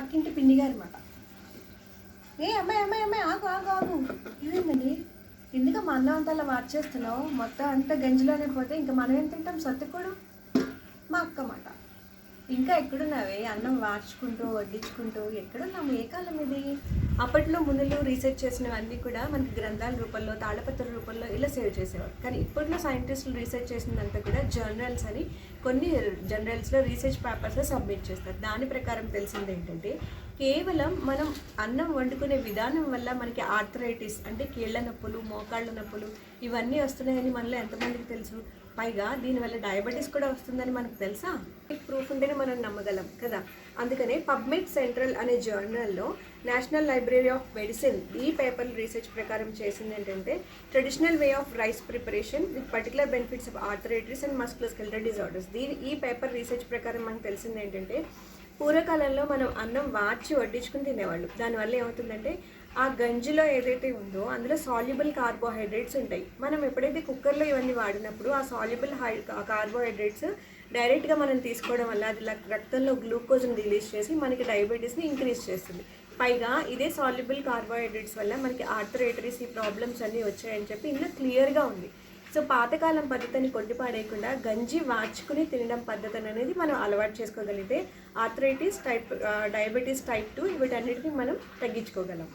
పక్కింటి పిన్ని గారు మాట. ఏ అమ్మాయి అమ్మాయి అమ్మాయి ఆగు ఆగు ఆగు. ఇదేంటండి ఎందుకు అన్నం అంతా అలా వార్చేస్తున్నావు మొత్తం అంతా గంజిలోనే పోతే ఇంకా మనం ఏం తింటాం? సత్తుకోడు మా అక్క మాట. ఇంకా ఎక్కడున్నావే? అన్నం వార్చుకుంటూ వడ్డించుకుంటూ ఎక్కడున్నాము ఏ కాలం ఇది? అప్పట్లో మునులు రీసెర్చ్ చేసినవన్నీ కూడా మనకి గ్రంథాల రూపంలో తాళపత్ర రూపంలో ఇలా సేవ్ చేసేవారు. కానీ ఇప్పట్లో సైంటిస్టులు రీసెర్చ్ చేసినంతా కూడా జర్నల్స్ అని కొన్ని జర్నల్స్లో రీసెర్చ్ పేపర్స్ సబ్మిట్ చేస్తారు. దాని ప్రకారం తెలిసింది ఏంటంటే కేవలం మనం అన్నం వండుకునే విధానం వల్ల మనకి ఆర్థరైటిస్ అంటే కీళ్ళ నొప్పులు మోకాళ్ళ నొప్పులు ఇవన్నీ వస్తున్నాయని మనలో ఎంతమందికి తెలుసు? పైగా దీనివల్ల డయాబెటీస్ కూడా వస్తుందని మనకు తెలుసా? ప్రూఫ్ ఉంటేనే మనం నమ్మగలం కదా? అందుకనే పబ్మిట్ సెంట్రల్ అనే జర్నల్లో నేషనల్ లైబ్రరీ ఆఫ్ మెడిసిన్ ఈ పేపర్ రీసెర్చ్ ప్రకారం చేసింది ఏంటంటే traditional way of rice preparation with particular benefits of arthritis and musculoskeletal disorders దీని ఈ పేపర్ రీసెర్చ్ ప్రకారం మనకు తెలిసింది ఏంటంటే పూర్వకాలంలో మనం అన్నం వాచి వడ్డించుకుని తినేవాళ్ళు. దానివల్ల ఏమవుతుందంటే ఆ గంజిలో ఏదైతే ఉందో అందులో సాల్యుబుల్ కార్బోహైడ్రేట్స్ ఉంటాయి. మనం ఎప్పుడైతే కుక్కర్లో ఇవన్నీ వాడినప్పుడు ఆ సాల్యుబుల్ హై కార్బోహైడ్రేట్స్ డైరెక్ట్గా మనం తీసుకోవడం వల్ల అది రక్తంలో గ్లూకోజ్ని రిలీజ్ చేసి మనకి డయాబెటీస్ని ఇంక్రీజ్ చేస్తుంది. పైగా ఇదే సాల్యుబుల్ కార్బోహైడ్రేట్స్ వల్ల మనకి ఆర్థరైటరీస్ ఈ ప్రాబ్లమ్స్ అన్నీ వచ్చాయని చెప్పి ఇందులో క్లియర్గా ఉంది. సో పాతకాలం పద్ధతిని కొట్టిపాడేయకుండా గంజి వాచుకుని తినడం పద్ధతి అనేది మనం అలవాటు చేసుకోగలిగితే arthritis type diabetes type two వీటన్నిటిని మనం తగ్గించుకోగలం.